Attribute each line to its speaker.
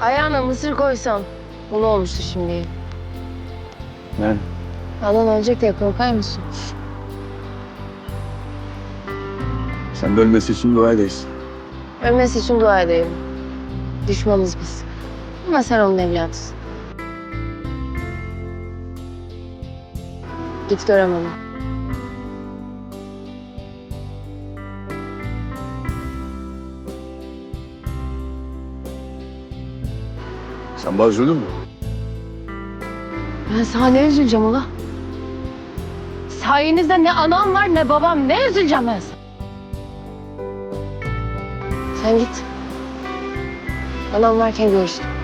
Speaker 1: Ayağına mısır koysam bu ne olmuştu şimdi?
Speaker 2: Ben
Speaker 1: Anan ölecek diye korkar mısın?
Speaker 2: sen de ölmesi için dua edeysin.
Speaker 1: Ölmesi için dua edeyim. Düşmanız biz. Ama sen onun evladısın. Git görem onu.
Speaker 2: Sen bana üzüldün mü?
Speaker 1: Ben sana ne üzüleceğim ula? Sayenizde ne anam var ne babam. Ne üzüleceğim ben sana? Sen git. Anam varken görüştük.